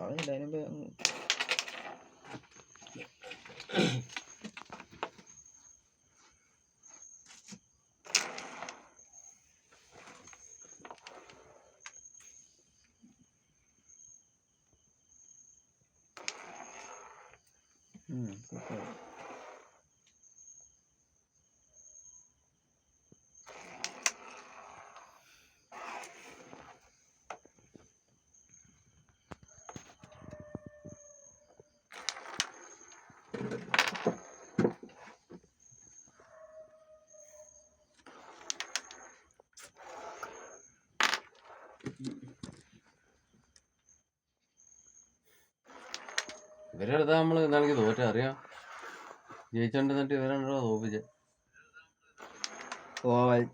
phở đây nó mới ừ, super. ഇവരെ അടുത്താ നമ്മൾ ഇന്നാണെങ്കിൽ തോറ്റ അറിയാം? ജയിച്ചോണ്ടിരുന്നിട്ട് ഇവരാണോ തോപ്പിച്ചത് ഓവൽ.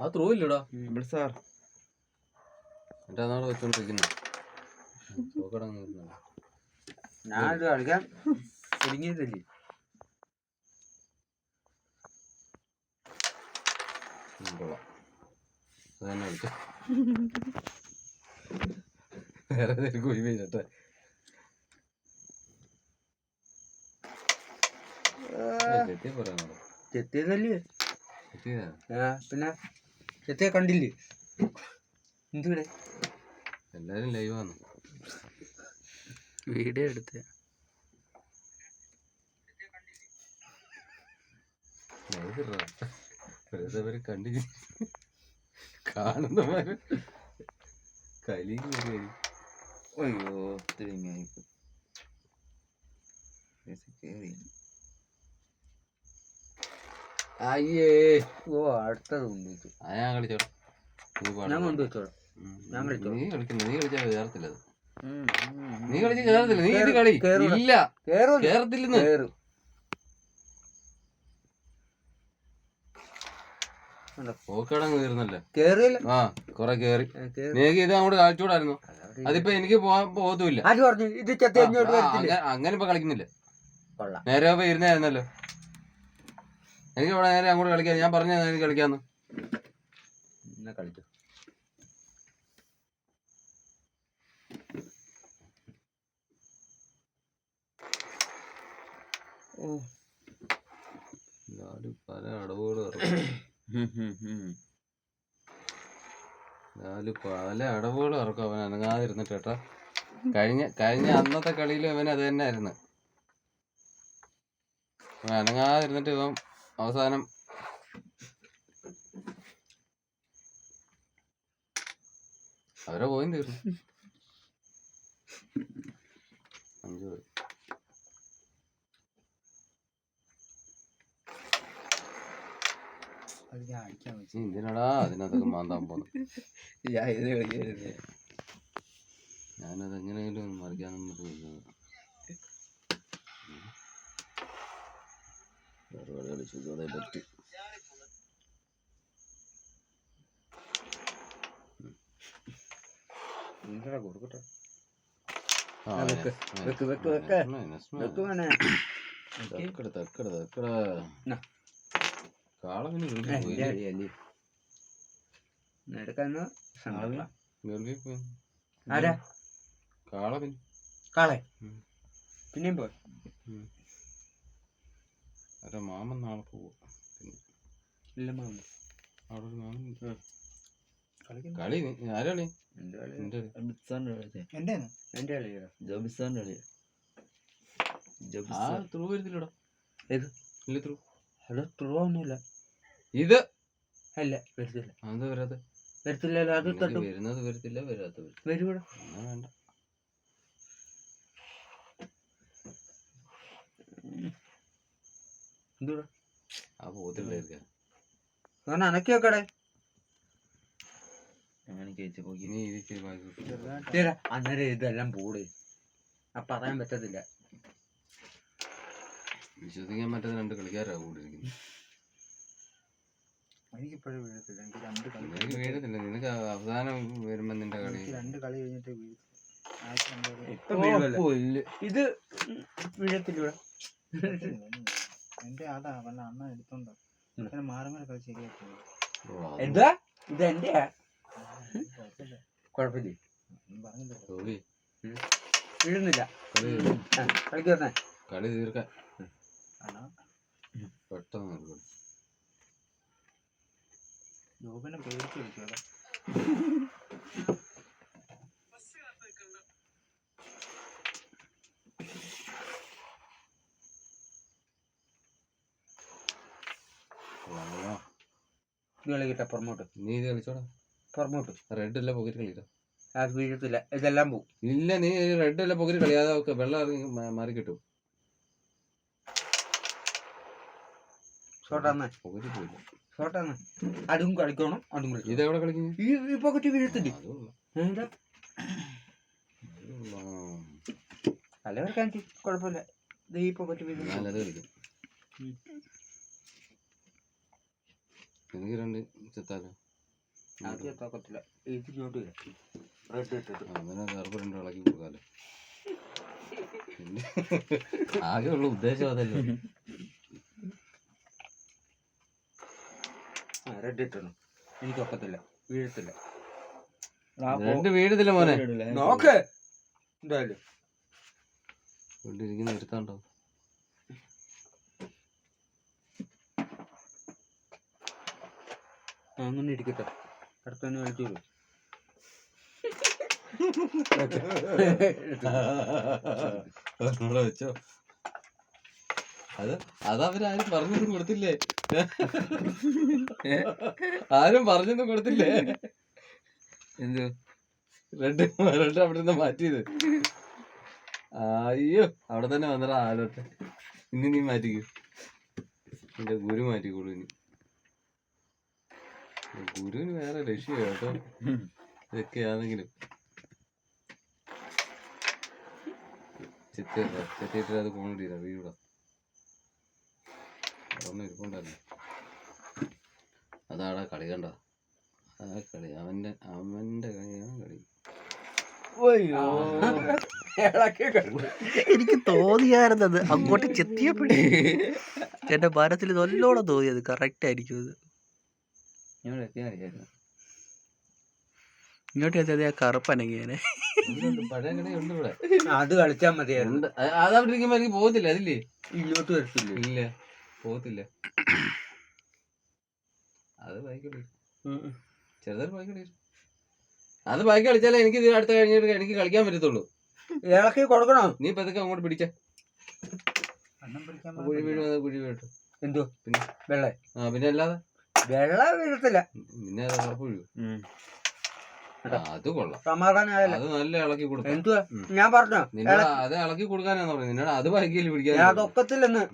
ആ ത്രൂ ഇല്ലടാ. സാർ. എന്നിട്ട് അതാണ് വെച്ചോണ്ടിരിക്കുന്നത് ഞാനിത് കളിക്കാൻ കളിച്ചു. വേറെ കുഴി വീഴട്ടെ ചെത്തിയതല്ലേ ആ. പിന്നെ ചെത്തിയ കണ്ടില്ലേ? എന്തുവിടെ? എല്ലാരും ലൈവ് ആണ് വീഡിയോ എടുത്ത് കാണുന്നവര് കലി അയ്യോ. അയ്യേ ഓ അടുത്തത് കൊണ്ടുവച്ചു ഞാൻ കൊണ്ടുവച്ചോളാം. ഞാൻ കളിച്ചോളാം. നീ കളിക്കുന്ന നീ കളിച്ചാ കേറത്തില്ല അത് ഉം, ഉം, നീ. കളിച്ച് കേറത്തില്ല. നീ ഇത് കളി. ഇല്ല. കേറും. കേറത്തില്ലെന്ന് പോക്കടങ്ങ് തീർന്നല്ലേ കേറിയല്ല. ആ കൊറേ ഇത് അങ്ങോട്ട് കളിച്ചൂടായിരുന്നു അതിപ്പോ എനിക്ക് പോവാൻ പോകത്തുമില്ല അങ്ങനെ ഇപ്പൊ കളിക്കുന്നില്ല? നേരെ ഇപ്പൊ ഇരുന്നായിരുന്നല്ലോ. എനിക്ക് ഇവിടെ നേരെ അങ്ങോട്ട് കളിക്കാൻ ഞാൻ പറഞ്ഞു കളിക്കാന്ന്. കളിച്ചു? പല അടവുകൾ. ഞാനും പല അടവുകൾ ഇറക്കും അവൻ അനങ്ങാതിരുന്നിട്ട് കേട്ടാ കഴിഞ്ഞ കഴിഞ്ഞ അന്നത്തെ കളിയിലും ഇവൻ അത് തന്നെ ആയിരുന്നു അവൻ അനങ്ങാതിരുന്നിട്ട് ഇവൻ അവസാനം അവരെ പോയി തീർന്നു അഞ്ചു പോയി അത് ഞാൻ അടിക്കാൻ വെച്ചു. നീ എന്തിനാടാ അതിനകത്തൊക്കെ മാന്താൻ പോന്നു? ഞാൻ ഇത് കളിക്കായിരുന്നു. ഞാനത് എങ്ങനെയെങ്കിലും മറിക്കാനൊന്നും വേറെ കളി കളിച്ചു. ഇതോടെ പറ്റി. എന്താ കൊടുക്കട്ടെ? വെക്ക്, വെക്ക്, വെക്ക്. വെക്ക്. വേണേ തക്കട് തക്കട് തക്കട്. നാ. കാള പിന്നെ ഏ, ഗൾഫിൽ പോയി. എടുക്കാന്ന് ആരാ? കാള പിന്നെ. കാളെ. പിന്നെയും പോയി. അവരുടെ മാമൻ നാളെ പോവും. പിന്നെ. ഇല്ല മാമൻ. അവിടെ ഒരു കളി ആരാ കളി? എന്റെ. എന്റെ കളിയാ. കളിയാ. ത്രൂ വരുന്നില്ലടാ. ഏത്? ഇല്ല ത്രൂ. അത് ട്രൂ ഒന്നുമില്ല. ഇത്? അല്ല വരത്തില്ല. അത് വരാതെ വരത്തില്ലല്ലോ അത് തട്ടും. വരുന്നത് വരത്തില്ല വരാത്ത വരും വരൂടെ വേണ്ട. ആ അനക്കി വെക്കടെ. അന്നേരം ഇതെല്ലാം പോട്. ആ പറയാൻ പറ്റത്തില്ല. വിശ്വസിക്കാൻ പറ്റാത്ത രണ്ട് കളിക്കാരാ കൂടിയിരിക്കുന്നത്. എനിക്കിപ്പോഴും വീഴത്തില്ല. എനിക്ക് രണ്ട് കളി നിനക്ക് വീഴത്തില്ല. നിനക്ക് അവസാനം വരുമ്പോ നിന്റെ കളി എനിക്ക് രണ്ട് കളി കഴിഞ്ഞിട്ട്. ഇത് വീഴത്തില്ല. എന്റെ ആടാ വല്ല അണ്ണ എടുത്തോണ്ട് ഉം. അങ്ങനെ മാറി മാറി കളി ശരിയാക്കി എന്താ? ഇത് എന്റെ കുഴപ്പമില്ല. വീഴുന്നില്ല. കളിക്ക് കളി തീർക്കാൻ അണ്ണാ. പെട്ടെന്ന്. ജോബിനെ പേടിച്ച് വിളിച്ചോടാ വാ. ഇത് കളിക്കട്ടെ പുറമോട്ട്. നീ ഇത് കളിച്ചോടാ. പുറമോട്ട്. റെഡ് അല്ല പോക്കറ്റ് കളിക്കാം അത് വീഴത്തില്ല. ഇതെല്ലാം പോകും ഇല്ല നീ റെഡ് അല്ല പോക്കറ്റ് കളിയാതെ വെള്ളം ഇറങ്ങി മാറി കിട്ടും ഷോട്ടാന്ന്. ഷോട്ടാന്ന്. അതും കളിക്കണം അതും കളിക്കണം. ഇതെവിടെ കളിക്കുന്നു ഈ ഈ പോക്കറ്റ് വീഴത്തില്ല? അത് കൊള്ളാം. എന്താ അത് കൊള്ളാം. അല്ല കാണിച്ചു കുഴപ്പമില്ല. ഇത് ഈ പോക്കറ്റ് വീഴുന്നു ഞാനത് കളിക്കും. ഉം. എനിക്ക് രണ്ട് ചെത്താലോ? ആദ്യം തോക്കത്തില്ല ഇത് ഇങ്ങോട്ട് വരാം. റെഡ് ഇട്ടിട്ട് അങ്ങനെ കറുപ്പ് രണ്ട് ഇളക്കി കൊടുക്കാലോ ആകെയുള്ള ഉദ്ദേശം അതല്ലേ. റെഡ് ഇട്ടണം എനിക്ക് ഒക്കത്തില്ല. വീഴത്തില്ല. രണ്ട് വീഴത്തില്ല മോനെ. നോക്ക് എന്തായാലും. ഇവിടെ ഇരിക്കുന്ന എടുത്താണ്ടോ? ആ, അങ്ങനെ ഇരിക്കട്ടെ. അടുത്ത തന്നെ നമ്മളെ വെച്ചോ. അത് അതവരാരും പറഞ്ഞൊന്നും കൊടുത്തില്ലേ? ആരും പറഞ്ഞൊന്നും കൊടുത്തില്ലേ? എന്തു? റെഡ് റെഡ് അവിടെ നിന്ന് മാറ്റിയത്. അയ്യോ അവിടെ തന്നെ വന്നടാ ആലോട്ടെ. ഇനി നീ മാറ്റിക്കൂ. എന്റെ ഗുരു മാറ്റിക്കോളൂ ഇനി. ഗുരുവിന് വേറെ ലക്ഷ്യം കേട്ടോ. ഇതൊക്കെയാണെങ്കിലും. ചെത്തി ചെത്തിയിട്ട് അത് കോണിട്ടില്ല വീടാ അതൊന്നും ഇരിപ്പുണ്ടല്ലേ അതാടാ കളി കണ്ട ആ കളി അവന്റെ അവന്റെ കളിയാണ് കളി. എനിക്ക് തോന്നിയായിരുന്നത് അങ്ങോട്ട് ചെത്തിയപ്പോഴേ. എന്റെ മനസ്സിൽ നല്ലോണം തോന്നിയത്. കറക്റ്റ് ആയിരിക്കും അത്. ഇങ്ങോട്ട് എത്തിയത് ആ കറുപ്പനങ്ങിയാനെ അത് കളിച്ചാൽ മതിയായിരുന്നു. അത് അവിടെ അതവിടെ ഇരിക്കുമ്പോ എനിക്ക് പോകത്തില്ല അതില്ലേ? ഇങ്ങോട്ട് വരത്തില്ല? ഇല്ല. പോകത്തില്ല. അത് ബൈക്ക് ചെറുതൊരു ബൈക്ക് അത് ബൈക്ക് കളിച്ചാലേ എനിക്ക് ഇത് അടുത്ത കഴിഞ്ഞിട്ട് എനിക്ക് കളിക്കാൻ പറ്റത്തുള്ളൂ. ഇളക്കി കൊടുക്കണോ? നീ ഇപ്പൊ ഇതൊക്കെ അങ്ങോട്ട് പിടിച്ച. കുഴി വീഴും അത് കുഴി വീഴട്ടെ. എന്തോ പിന്നെ? വെള്ള. ആ പിന്നെ അല്ലാതെ? വെള്ള വീഴത്തില്ല. പിന്നെ അത് ഉറപ്പ് വീഴും. അത് കൊള്ളാം. സമാധാനമായല്ലോ? അത് നല്ല ഇളക്കി കൊടുക്കാം. എന്തുവാ. ഞാൻ പറഞ്ഞോ? അത് ഇളക്കി കൊടുക്കാനാന്ന് പറഞ്ഞത്. നിന്നോട് അത് ബൈക്കിൽ പിടിക്കാൻ ഞാൻ അതൊക്കത്തില്ലെന്ന്.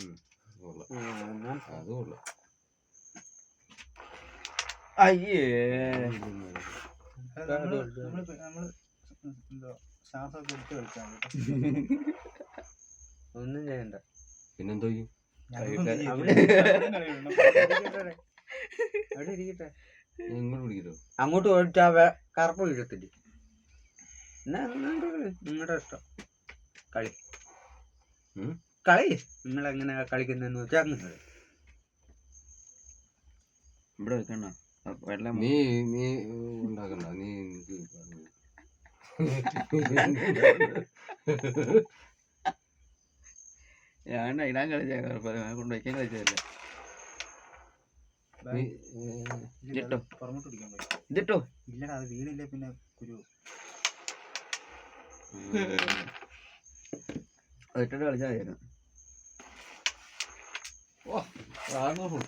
കൊള്ളാം ഉം, അത് കൊള്ളാം അയ്യേ ഒന്നും ചെയ്യണ്ട. പിന്നെന്തോ അങ്ങോട്ട് ഓടിച്ചാ വേ- കറുപ്പ് വീഴത്തില്ല? എന്നാ നിങ്ങളുടെ ഇഷ്ടം. കളി? കളി. നിങ്ങൾ എങ്ങനെ കളിക്കുന്നതെന്ന് വെച്ചാൽ അങ്ങനെ കളി. ഇവിടെ വെക്കണ്ട. വെള്ളം നീ നീ ഉണ്ടാക്കണ്ട. നീ എനിക്ക് ഞാൻ ഇടാൻ കളിച്ച. കുഴപ്പമില്ല കൊണ്ട് വയ്ക്കാൻ കളിച്ചതല്ല ഇതിട്ടോ ഇല്ലടാ അത് വീണില്ല പിന്നെ കുരു. അതിട്ടിട്ട് കളിച്ചാൽ മതിയായിരുന്നു. നാനൂറ്